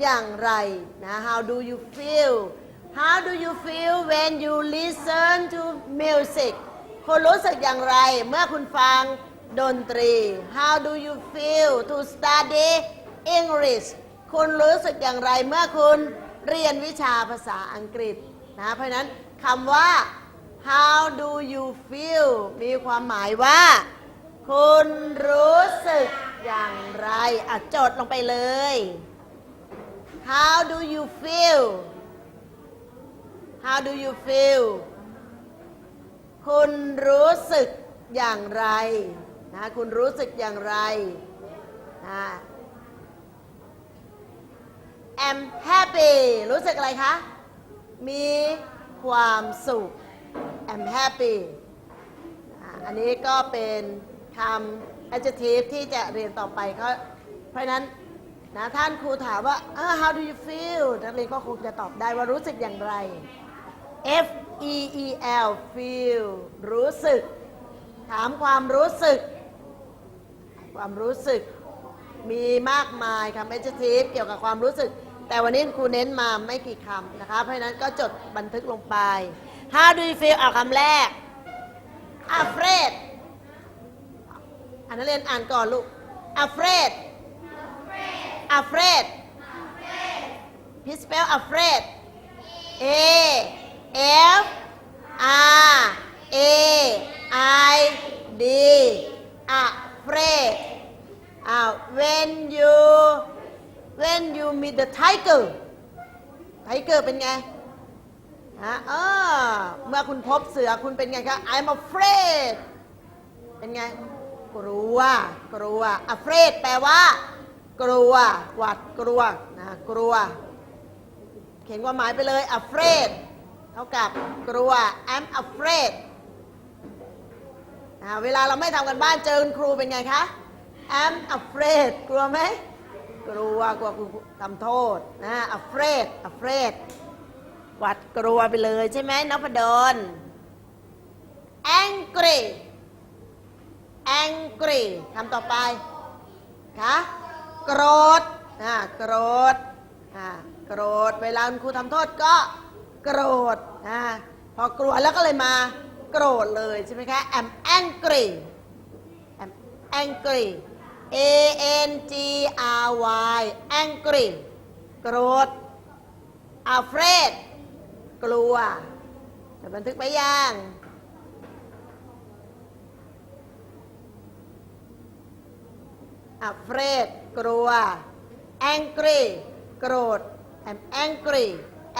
อย่างไรนะ how do you feel how do you feel when you listen to music คุณรู้สึกอย่างไรเมื่อคุณฟังดนตรี how do you feel to study English คุณรู้สึกอย่างไรเมื่อคุณเรียนวิชาภาษาอังกฤษนะเพราะฉะนั้นคำว่า how do you feel มีความหมายว่า คุณรู้สึกอย่างไรอะจดลงไปเลย how do you feel how do you feel คุณรู้สึกอย่างไรนะคุณรู้สึกอย่างไรนะ am happy รู้สึกอะไรคะ มีความสุข am happy อันนี้ก็เป็นคำ adjective ที่จะเรียนต่อไปเขาเพราะฉะนั้น นะท่านครูถามว่าเออ how do you feel นักเรียนก็คงจะตอบได้ว่ารู้สึกอย่างไร F E E L feel รู้สึก ถามความรู้สึก ความรู้สึก มีมากมายคำ adjective เกี่ยวกับความรู้สึก แต่วันนี้ครูเน้นมาไม่กี่คำนะคะ เพราะฉะนั้นก็จดบันทึกลงไป How do you feel เอาคำแรก afraid อันนักเรียนอ่านก่อนลูก afraid afraid please spell afraid A F R A I D afraid อ้าว when you when you meet the tiger tiger เป็นไงฮะเออเมื่อคุณพบเสือคุณเป็นไงคะ I'm afraid เป็นไง กลัว กลัว afraid แปลว่า กลัว หวาดกลัวนะกลัว เขียนความหมายไปเลย afraid เท่ากับกลัว I'm afraid อ่าเวลาเราไม่ทำกันบ้านเจอคุณครูเป็นไงคะ I'm afraid กลัวไหมกลัวกลัวครูทำโทษนะ afraid afraid หวัดกลัวไปเลยใช่ไหมนพดล angry angry คำต่อไปคะ โกรธอ่าโกรธอ่าโกรธเวลาคุณครูทำโทษก็โกรธอ่าพอกลัวแล้วก็เลยมาโกรธเลยใช่ไหมคะ I'm angry I'm angry A N G R Y angry โกรธ afraid กลัวจะบันทึกไปยัง afraid กลัว angry โกรธ I'm angry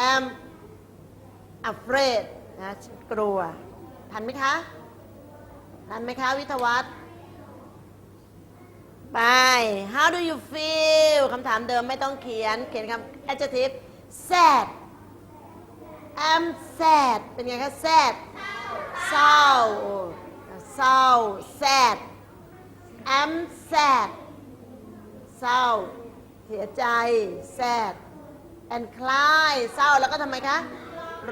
I'm afraid นะกลัว ทันไหมคะ ทันไหมคะ วิทยวัฒน์ไป how do you feel คำถามเดิมไม่ต้องเขียน เขียนคำ adjective sad I'm sad เป็นไงคะ sad เศร้าเศร้า sad I'm sad เศร้า เสียใจ sad and cry เศร้าแล้วก็ทำไมคะ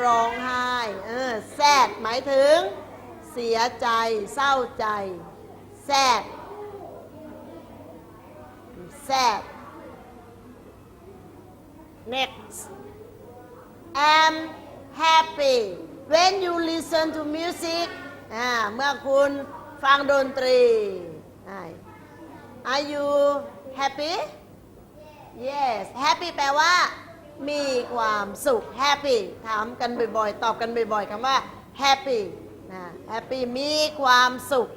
ร้องไห้ เออ sad หมายถึง เสียใจ เศร้าใจ sad sad next am happy when you listen to music อ่า เมื่อคุณฟังดนตรีอ่า Are you happy Yes happy แปลว่า มีความสุข happy ถามกันบ่อยๆ ตอบกันบ่อยๆคำว่า happy นะ happy มีความสุข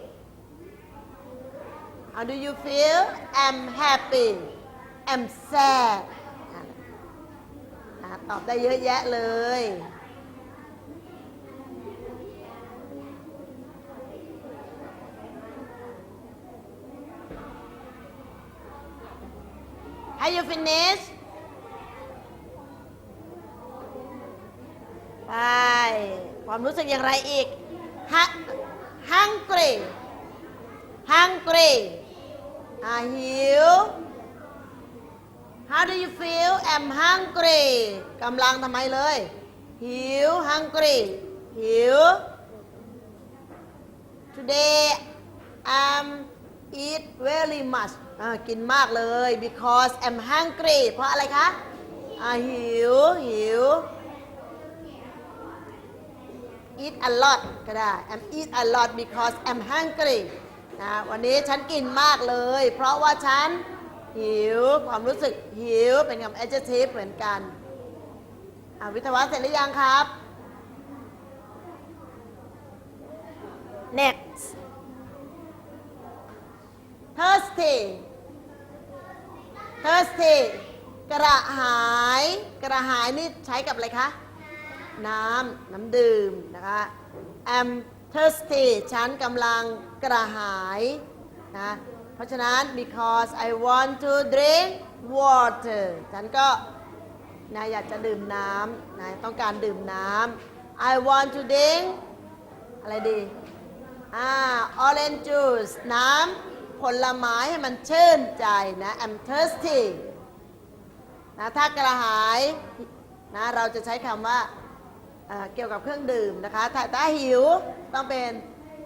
How do you feel I'm happy I'm sad ตอบได้เยอะแยะเลย Have you finished ไป ความรู้สึกอย่างไรอีก Hu- hungry hungry อ่าหิว How do you feel I'm hungry กำลังทำไมเลย หิว hungry หิว Today I'm eat very much กินมากเลย because I'm hungry เพราะอะไรคะหิว หิว eat a lot ก็ได้ I'm eat a lot because I'm hungry นะวันนี้ฉันกินมากเลย เพราะว่าฉันหิว ความรู้สึกหิว เป็นคำ adjective เหมือนกันอวิทยาวัฒน์เสร็จหรือยังครับ next thirsty thirsty กระหาย กระหายนี่ใช้กับอะไรคะ น้ำ น้ำดื่มนะคะ I'm thirsty ฉันกำลังกระหายนะ เพราะฉะนั้น because I want to drink water ฉันก็นะอยากจะดื่มน้ำนะต้องการดื่มน้ำ I want to drink อะไรดี อ่า orange juice น้ำ ผลไม้ให้มันชื่นใจนะ I'm thirsty นะถ้ากระหายนะเราจะใช้คำว่าเเกี่ยวกับเครื่องดื่มนะคะถ้าถ้าหิวต้องเป็น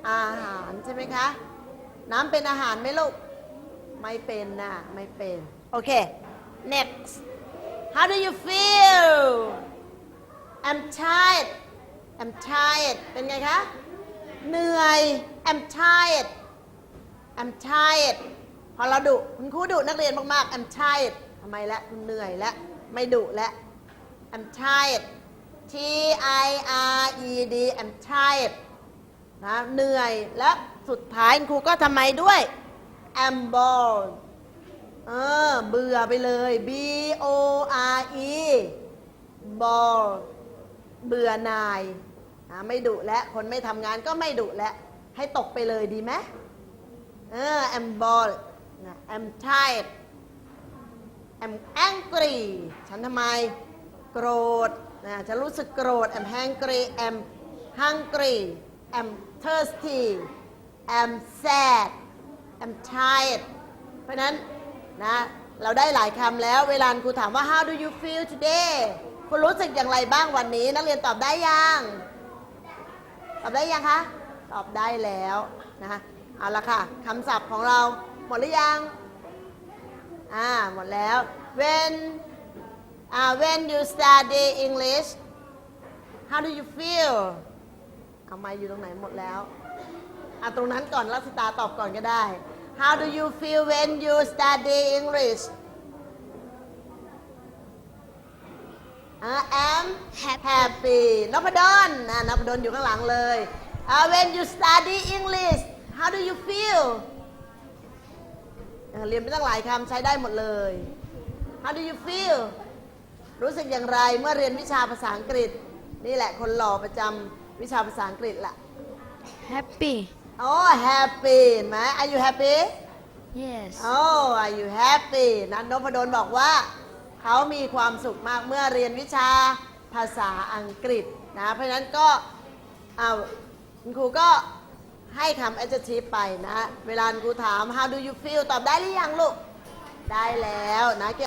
อาหารใช่ไหมคะ น้ำเป็นอาหารไหมลูก ไม่เป็นนะไม่เป็น โอเค next how do you feel I'm tired I'm tired เป็นไงคะ เหนื่อย I'm tired I'm tired พอเราดุคุณครูดุนักเรียนมากๆ I'm tired ทำไมละคุณเหนื่อยละไม่ดุละ I'm tired T I R E D I'm tired นะเหนื่อยและสุดท้ายคุณครูก็ทำไมด้วย I'm bored เออเบื่อไปเลย B O R E bored เบื่อหน่ายอ่าไม่ดุและคนไม่ทำงานก็ไม่ดุและ ให้ตกไปเลยดีไหม เออ I'm bored นะ I'm tired I'm angry ฉันทำไม โกรธนะฉันรู้สึกโกรธ I'm hungry I'm hungry I'm thirsty I'm sad I'm tired เพราะฉะนั้นนะเราได้หลายคำแล้วเวลาครูถามว่า how do you feel today คุณรู้สึกอย่างไรบ้างวันนี้ นักเรียนตอบได้ยัง ตอบได้ยังคะ ตอบได้แล้วนะ เอาละค่ะคำศัพท์ของเราหมดหรือยัง อ่า หมดแล้ว when อ่า when you study English how do you feel เอามาอยู่ตรงไหนหมดแล้ว อะ ตรงนั้นก่อนลักษตาตอบก่อนก็ได้ How do you feel when you study English อ่า am happy นพดลนะนพดลอยู่ข้างหลังเลยอ่า when you study English how do you feel อ่าเรียนไปตั้งหลายคำใช้ได้หมดเลย How do you feel รู้สึกอย่างไรเมื่อเรียนวิชาภาษาอังกฤษ นี่แหละคนหล่อประจำวิชาภาษาอังกฤษละ Happy. โอ้ happy เห็นไหม Are you happy Yes. โอ้ Are you happy นันนพดลบอกว่า เขามีความสุขมากเมื่อเรียนวิชาภาษาอังกฤษนะ เพราะฉะนั้นก็เอาคุณครูก็ ให้คำ adjective ไปนะ เวลาครูถาม how do you feel ตอบได้หรือยังลูก ได้แล้วนะเกี่ยว